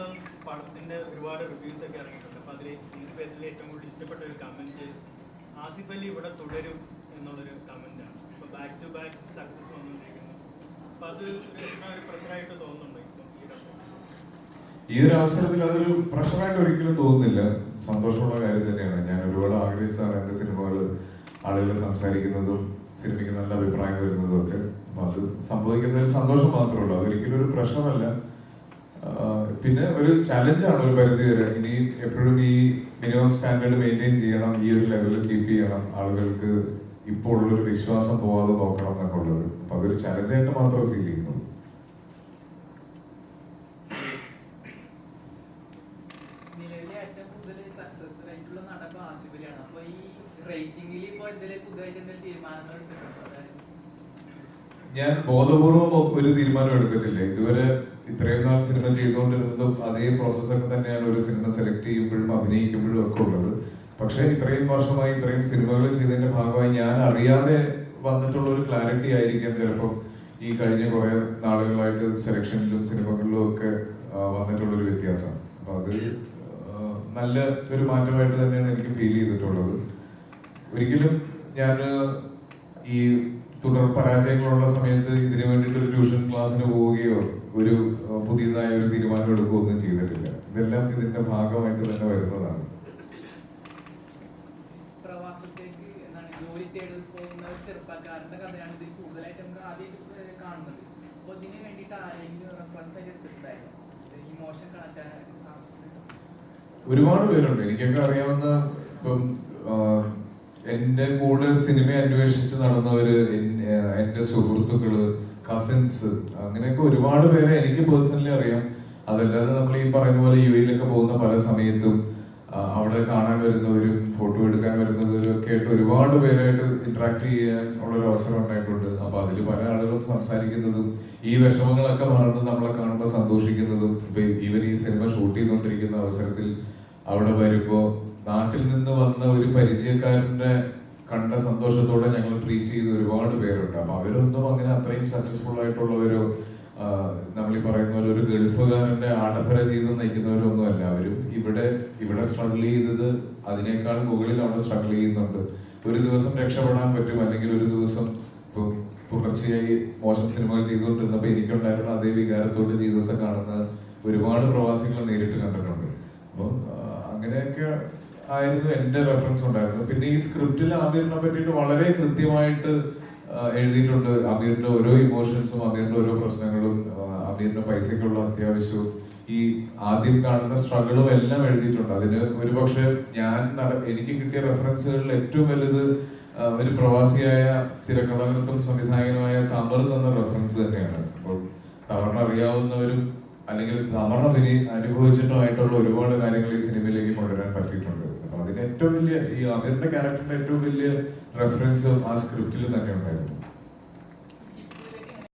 ഇപ്പം പടത്തിന്റെ ഒരുപാട് റിവ്യൂസ് ഒക്കെ ഇറങ്ങിയിട്ടുണ്ട്. അപ്പൊ അതിൽ എനിക്ക് പേഴ്സണലി ഏറ്റവും കൂടുതൽ ഇഷ്ടപ്പെട്ട ഒരു കമന്റ് ആസിഫ് അലി ഇവിടെ തുടരും എന്നുള്ളൊരു കമന്റ് ആണ്. അപ്പൊ ബാക്ക് ടു ബാക്ക് സക്സസ് വന്നുകൊണ്ടിരിക്കുന്നു അപ്പൊ അത് ഒരു പ്രഷറായിട്ട് തോന്നുന്നുണ്ടോ ഇപ്പം ഈ ഒരു അവസരത്തിൽ? അതൊരു പ്രഷറായിട്ട് ഒരിക്കലും തോന്നുന്നില്ല. സന്തോഷമുള്ള കാര്യം തന്നെയാണ്. ഞാൻ ഒരുപാട് ആഗ്രഹിച്ചാണ് എന്റെ സിനിമകൾ ആളുകൾ സംസാരിക്കുന്നതും സിനിമയ്ക്ക് നല്ല അഭിപ്രായം വരുന്നതും ഒക്കെ. അപ്പൊ അത് സംഭവിക്കുന്നതിൽ സന്തോഷം മാത്രമേ ഉള്ളൂ. അതൊരിക്കലും ഒരു ആഹ് പിന്നെ ഒരു ചലഞ്ചാണ് ഒരു പരിധി വരെ. ഇനി എപ്പോഴും ഈ മിനിമം സ്റ്റാൻഡേർഡ് മെയിന്റെയിൻ ചെയ്യണം ഈ ഒരു ലെവലിൽ കീപ്പ് ചെയ്യണം. ആളുകൾക്ക് ഇപ്പോൾ ഉള്ളൊരു വിശ്വാസം പോവാതെ നോക്കണം എന്നൊക്കെ ഉള്ളത് അപ്പൊ അതൊരു ചലഞ്ചായിട്ട് മാത്രമേ ഫീൽ ചെയ്യുന്നു റേറ്റിംഗിൽ ഇപ്പൊ എന്തെങ്കിലും പുതുതായിട്ട് എന്തെങ്കിലും തീരുമാനങ്ങൾ എടുത്തിട്ടുണ്ടോ? അതായത് ഞാൻ ബോധപൂർവം ഒരു തീരുമാനം എടുത്തിട്ടില്ല. ഇതുവരെ ഇത്രയും നാൾ സിനിമ ചെയ്തുകൊണ്ടിരുന്നതും അതേ പ്രോസസ്സൊക്കെ തന്നെയാണ് ഒരു സിനിമ സെലക്ട് ചെയ്യുമ്പോഴും അഭിനയിക്കുമ്പോഴും ഒക്കെ ഉള്ളത്. പക്ഷേ ഇത്രയും വർഷമായി ഇത്രയും സിനിമകൾ ചെയ്തതിന്റെ ഭാഗമായി ഞാൻ അറിയാതെ വന്നിട്ടുള്ള ഒരു ക്ലാരിറ്റി ആയിരിക്കാം ചിലപ്പം ഈ കഴിഞ്ഞ കുറെ നാളുകളായിട്ട് സെലക്ഷനിലും സിനിമകളിലും ഒക്കെ വന്നിട്ടുള്ളൊരു വ്യത്യാസം. അപ്പൊ അത് നല്ല ഒരു മാറ്റമായിട്ട് തന്നെയാണ് എനിക്ക് ഫീൽ ചെയ്തിട്ടുള്ളത്. ഒരിക്കലും ഞാൻ ഈ തുടർ പരാജയങ്ങളുള്ള സമയത്ത് ഇതിനു വേണ്ടിയിട്ട് ഒരു ട്യൂഷൻ ക്ലാസ്സിന് പോവുകയോ ഒരു പുതിയതായ ഒരു തീരുമാനം എടുക്കുകയോ ഒന്നും ചെയ്തിട്ടില്ല. ഇതെല്ലാം ഇതിന്റെ ഭാഗമായിട്ട് തന്നെ വരുന്നതാണ്. ഒരുപാട് പേരുണ്ട്. എനിക്കൊക്കെ അറിയാവുന്ന എന്റെ കൂടെ സിനിമ അന്വേഷിച്ച് നടന്നവര് എന്റെ സുഹൃത്തുക്കൾ കസിൻസ് അങ്ങനെയൊക്കെ ഒരുപാട് പേരെ എനിക്ക് പേഴ്സണലി അറിയാം. അതല്ലാതെ നമ്മൾ ഈ പറയുന്ന പോലെ യു എയിലൊക്കെ പോകുന്ന പല സമയത്തും അവിടെ കാണാൻ വരുന്നവരും ഫോട്ടോ എടുക്കാൻ വരുന്നവരും ഒക്കെ ആയിട്ട് ഒരുപാട് പേരായിട്ട് ഇന്ററാക്ട് ചെയ്യാൻ ഉള്ള ഒരു അവസരം ഉണ്ടായിട്ടുണ്ട്. അപ്പൊ അതിൽ പല ആളുകളും സംസാരിക്കുന്നതും ഈ വിഷമങ്ങളൊക്കെ മറന്ന് നമ്മളെ കാണുമ്പോൾ സന്തോഷിക്കുന്നതും ഇപ്പൊ ഇവർ ഈ സിനിമ ഷൂട്ട് ചെയ്തുകൊണ്ടിരിക്കുന്ന അവസരത്തിൽ അവിടെ വരുമ്പോ നാട്ടിൽ നിന്ന് വന്ന ഒരു പരിചയക്കാരനെ കണ്ട സന്തോഷത്തോടെ ഞങ്ങൾ ട്രീറ്റ് ചെയ്ത ഒരുപാട് പേരുണ്ട്. അപ്പൊ അവരൊന്നും അങ്ങനെ അത്രയും സക്സസ്ഫുൾ ആയിട്ടുള്ളവരോ നമ്മൾ ഈ പറയുന്ന പോലെ ഒരു ഗൾഫുകാരന്റെ ആഡംബര ജീവിതം നയിക്കുന്നവരൊന്നും അല്ല അവരും ഇവിടെ ഇവിടെ സ്ട്രഗിൾ ചെയ്തത് അതിനേക്കാൾ മുകളിൽ അവിടെ സ്ട്രഗിൾ ചെയ്യുന്നുണ്ട്. ഒരു ദിവസം രക്ഷപ്പെടാൻ പറ്റും അല്ലെങ്കിൽ ഒരു ദിവസം തുടർച്ചയായി മോശം സിനിമകൾ ചെയ്തുകൊണ്ടിരുന്നപ്പോൾ എനിക്കുണ്ടായിരുന്ന അതേ വികാരത്തോട് ജീവിതത്തെ കാണുന്ന ഒരുപാട് പ്രവാസികളെ നേരിട്ട് കണ്ടിട്ടുണ്ട്. അപ്പം അങ്ങനെയൊക്കെ ആയിരുന്നു എന്റെ റെഫറൻസ് ഉണ്ടായിരുന്നത്. പിന്നെ ഈ സ്ക്രിപ്റ്റിൽ ആമീറിനെ പറ്റിയിട്ട് വളരെ കൃത്യമായിട്ട് എഴുതിയിട്ടുണ്ട്. അമീറിന്റെ ഓരോ ഇമോഷൻസും അമീറിന്റെ ഓരോ പ്രശ്നങ്ങളും അമീറിന്റെ പൈസയ്ക്കുള്ള അത്യാവശ്യവും ഈ ആദ്യം കാണുന്ന സ്ട്രഗിളും എല്ലാം എഴുതിയിട്ടുണ്ട്. അതിന് ഒരു പക്ഷെ ഞാൻ എനിക്ക് കിട്ടിയ റെഫറൻസുകളിൽ ഏറ്റവും വലുത് ഒരു പ്രവാസിയായ തിരക്കഥാകൃത്തും സംവിധായകനുമായ തമർ തന്ന റെഫറൻസ് തന്നെയാണ്. അപ്പോൾ തമറിന് അറിയാവുന്നവരും അല്ലെങ്കിൽ തമർ ഇനി അനുഭവിച്ചിട്ടുമായിട്ടുള്ള ഒരുപാട് കാര്യങ്ങൾ ഈ സിനിമയിലേക്ക് കൊണ്ടുവരാൻ പറ്റിയിട്ടുണ്ട്. അപ്പൊ അതിന് ഏറ്റവും വലിയ ഈ അമീറിന്റെ ക്യാരക്ടറിന്റെ ഏറ്റവും വലിയ റെഫറൻസ് ആ സ്ക്രിപ്റ്റിൽ തന്നെ ഉണ്ടായിരുന്നു.